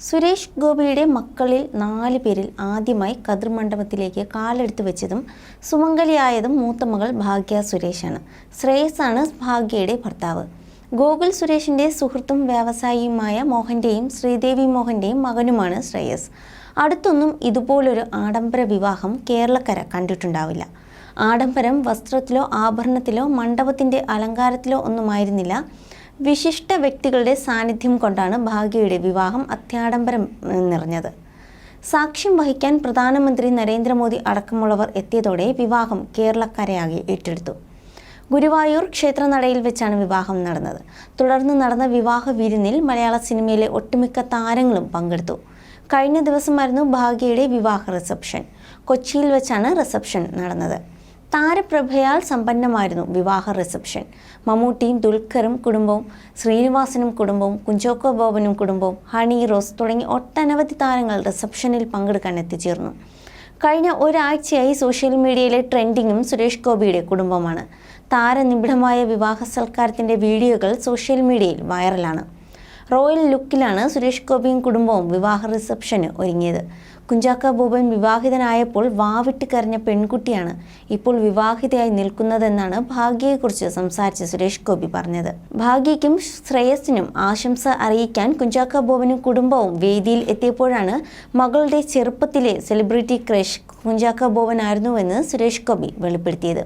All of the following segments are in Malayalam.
സുരേഷ് ഗോപിയുടെ മക്കളിൽ നാല് പേരിൽ ആദ്യമായി കതിർ മണ്ഡപത്തിലേക്ക് കാലെടുത്ത് വെച്ചതും സുമംഗലിയായതും മൂത്ത മകൾ ഭാഗ്യ സുരേഷാണ്. ശ്രേയസാണ് ഭാഗ്യയുടെ ഭർത്താവ്. ഗോകുൽ സുരേഷിന്റെ സുഹൃത്തും വ്യവസായിയുമായ മോഹന്റെയും ശ്രീദേവി മോഹന്റെയും മകനുമാണ് ശ്രേയസ്. അടുത്തൊന്നും ഇതുപോലൊരു ആഡംബര വിവാഹം കേരളക്കര കണ്ടിട്ടുണ്ടാവില്ല. ആഡംബരം വസ്ത്രത്തിലോ ആഭരണത്തിലോ മണ്ഡപത്തിന്റെ അലങ്കാരത്തിലോ ഒന്നുമായിരുന്നില്ല. വിശിഷ്ട വ്യക്തികളുടെ സാന്നിധ്യം കൊണ്ടാണ് ഭാഗ്യയുടെ വിവാഹം അത്യാഡംബരം നിറഞ്ഞത്. സാക്ഷ്യം വഹിക്കാൻ പ്രധാനമന്ത്രി നരേന്ദ്രമോദി അടക്കമുള്ളവർ എത്തിയതോടെ വിവാഹം കേരളക്കരയാകെ ഏറ്റെടുത്തു. ഗുരുവായൂർ ക്ഷേത്രനടയിൽ വെച്ചാണ് വിവാഹം നടന്നത്. തുടർന്ന് നടന്ന വിവാഹ വിരുന്നിൽ മലയാള സിനിമയിലെ ഒട്ടുമിക്ക താരങ്ങളും പങ്കെടുത്തു. കഴിഞ്ഞ ദിവസമായിരുന്നു ഭാഗ്യയുടെ വിവാഹ റിസപ്ഷൻ. കൊച്ചിയിൽ വെച്ചാണ് റിസപ്ഷൻ നടന്നത്. താരപ്രഭയാൽ സമ്പന്നമായിരുന്നു വിവാഹ റിസപ്ഷൻ. മമ്മൂട്ടിയും ദുൽഖറും കുടുംബവും ശ്രീനിവാസനും കുടുംബവും കുഞ്ചോക്കോ ബോബനും കുടുംബവും ഹണി റോസ് തുടങ്ങി ഒട്ടനവധി താരങ്ങൾ റിസപ്ഷനിൽ പങ്കെടുക്കാൻ എത്തിച്ചേർന്നു. കഴിഞ്ഞ ഒരാഴ്ചയായി സോഷ്യൽ മീഡിയയിലെ ട്രെൻഡിങ്ങും സുരേഷ് ഗോപിയുടെ കുടുംബമാണ്. താരനിബിഡമായ വിവാഹ സൽക്കാരത്തിന്റെ വീഡിയോകൾ സോഷ്യൽ മീഡിയയിൽ വൈറലാണ്. റോയൽ ലുക്കിലാണ് സുരേഷ് ഗോപിയും കുടുംബവും വിവാഹ റിസപ്ഷന് ഒരുങ്ങിയത്. കുഞ്ചാക്ക ബോബൻ വിവാഹിതനായപ്പോൾ വാവിട്ട് കരഞ്ഞ പെൺകുട്ടിയാണ് ഇപ്പോൾ വിവാഹിതയായി നിൽക്കുന്നതെന്നാണ് ഭാഗ്യയെക്കുറിച്ച് സംസാരിച്ച സുരേഷ് ഗോപി പറഞ്ഞത്. ഭാഗ്യയ്ക്കും ശ്രേയസിനും ആശംസ അറിയിക്കാൻ കുഞ്ചാക്ക ബോബനും കുടുംബവും വേദിയിൽ എത്തിയപ്പോഴാണ് മകളുടെ ചെറുപ്പത്തിലെ സെലിബ്രിറ്റി ക്രഷ് കുഞ്ചാക്ക ബോബനായിരുന്നുവെന്ന് സുരേഷ് ഗോപി വെളിപ്പെടുത്തിയത്.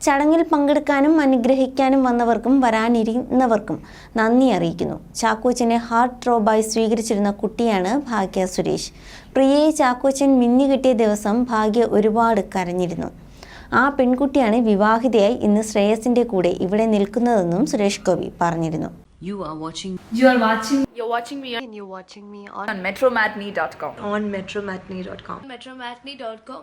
ചടങ്ങിൽ പങ്കെടുക്കാനും അനുഗ്രഹിക്കാനും വന്നവർക്കും വരാനിരുന്നവർക്കും നന്ദി അറിയിക്കുന്നു ചാക്കോച്ചനെ ഹാർട്ട് ട്രോബായി സ്വീകരിച്ചിരുന്ന കുട്ടിയാണ് ഭാഗ്യ സുരേഷ് പ്രിയയെ ചാക്കോച്ചൻ മിന്നി കിട്ടിയ ദിവസം ഭാഗ്യ ഒരുപാട് കരഞ്ഞിരുന്നു ആ പെൺകുട്ടിയാണ് വിവാഹിതയായി ഇന്ന് ശ്രേയസിന്റെ കൂടെ ഇവിടെ നിൽക്കുന്നതെന്നും സുരേഷ് ഗോപി പറഞ്ഞിരുന്നു You are watching You are watching You're watching me and you're watching me on, on metromatney.com. on metromatney.com. metromatney.com.